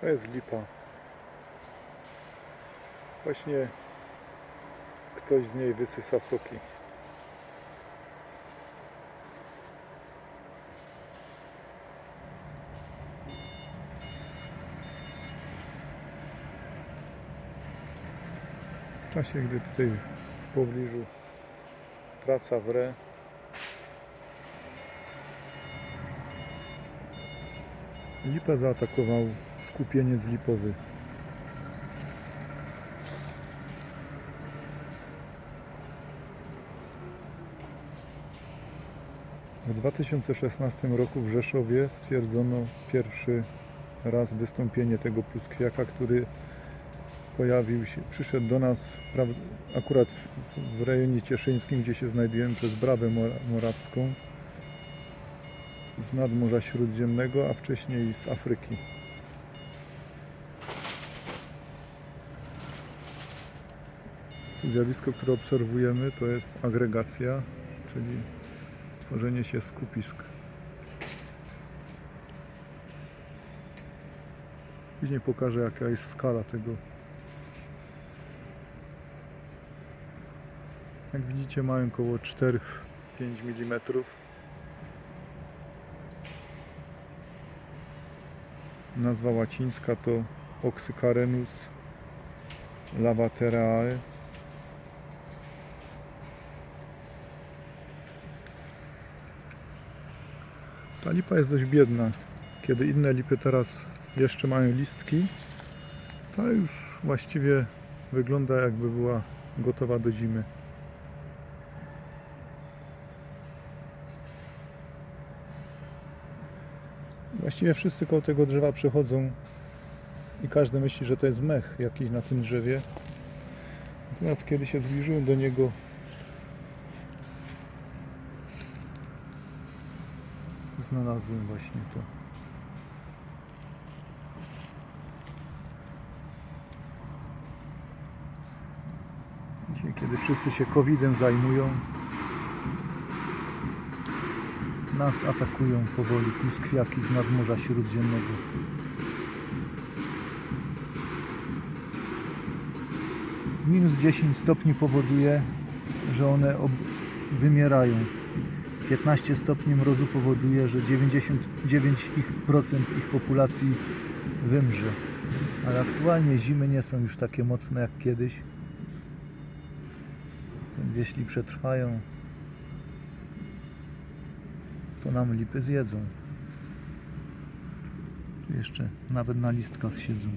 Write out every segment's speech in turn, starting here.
To jest lipa. Właśnie ktoś z niej wysysa soki. W czasie, gdy tutaj w pobliżu praca wre, Lipę zaatakował skupieniec lipowy. W 2016 roku w Rzeszowie stwierdzono pierwszy raz wystąpienie tego pluskwiaka, który pojawił się, przyszedł do nas akurat w, rejonie cieszyńskim, gdzie się znajdujemy przez Brawę Mora- Morawską z nadmorza Śródziemnego, a wcześniej z Afryki. Zjawisko, które obserwujemy, to jest agregacja, czyli tworzenie się skupisk. Później pokażę, jaka jest skala tego. Jak widzicie, mają około 4-5 mm. Nazwa łacińska to Oxycarenus lavaterae. Ta lipa jest dość biedna. Kiedy inne lipy teraz jeszcze mają listki, ta już właściwie wygląda jakby była gotowa do zimy. Właściwie wszyscy koło tego drzewa przechodzą i każdy myśli, że to jest mech jakiś na tym drzewie. Natomiast kiedy się zbliżyłem do niego, znalazłem właśnie to. Dzisiaj, kiedy wszyscy się COVID-em zajmują, nas atakują powoli pluskwiaki z nadmorza śródziemnego. Minus 10 stopni powoduje, że one wymierają. 15 stopni mrozu powoduje, że 99% ich populacji wymrze. Ale aktualnie zimy nie są już takie mocne jak kiedyś. Więc jeśli przetrwają, to nam lipy zjedzą. Tu jeszcze nawet na listkach siedzą.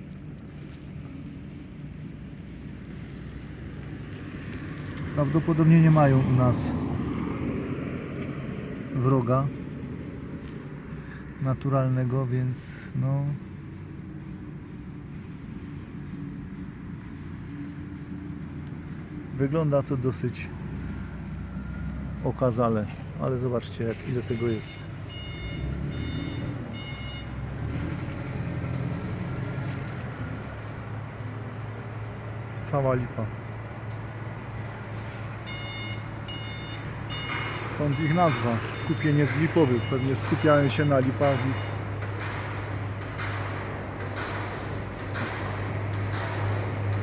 Prawdopodobnie nie mają u nas wroga naturalnego, więc no wygląda to dosyć okazale, ale zobaczcie jak ile tego jest. Cała lipa. Stąd ich nazwa, skupienie z lipowych. Pewnie skupiają się na lipach i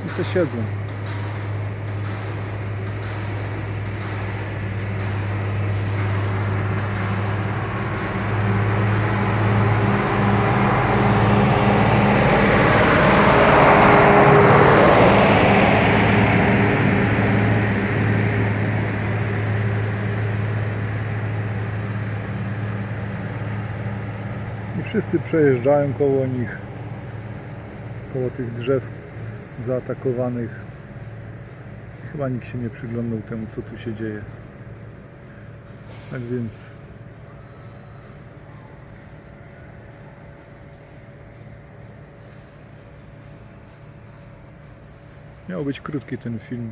i siedzą. Wszyscy przejeżdżają koło nich, koło tych drzew zaatakowanych. Chyba nikt się nie przyglądał temu, co tu się dzieje. Tak więc miał być krótki ten film,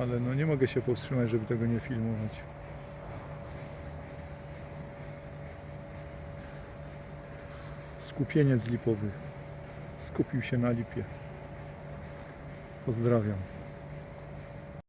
ale no nie mogę się powstrzymać, żeby tego nie filmować. Skupieniec lipowy skupił się na lipie. Pozdrawiam.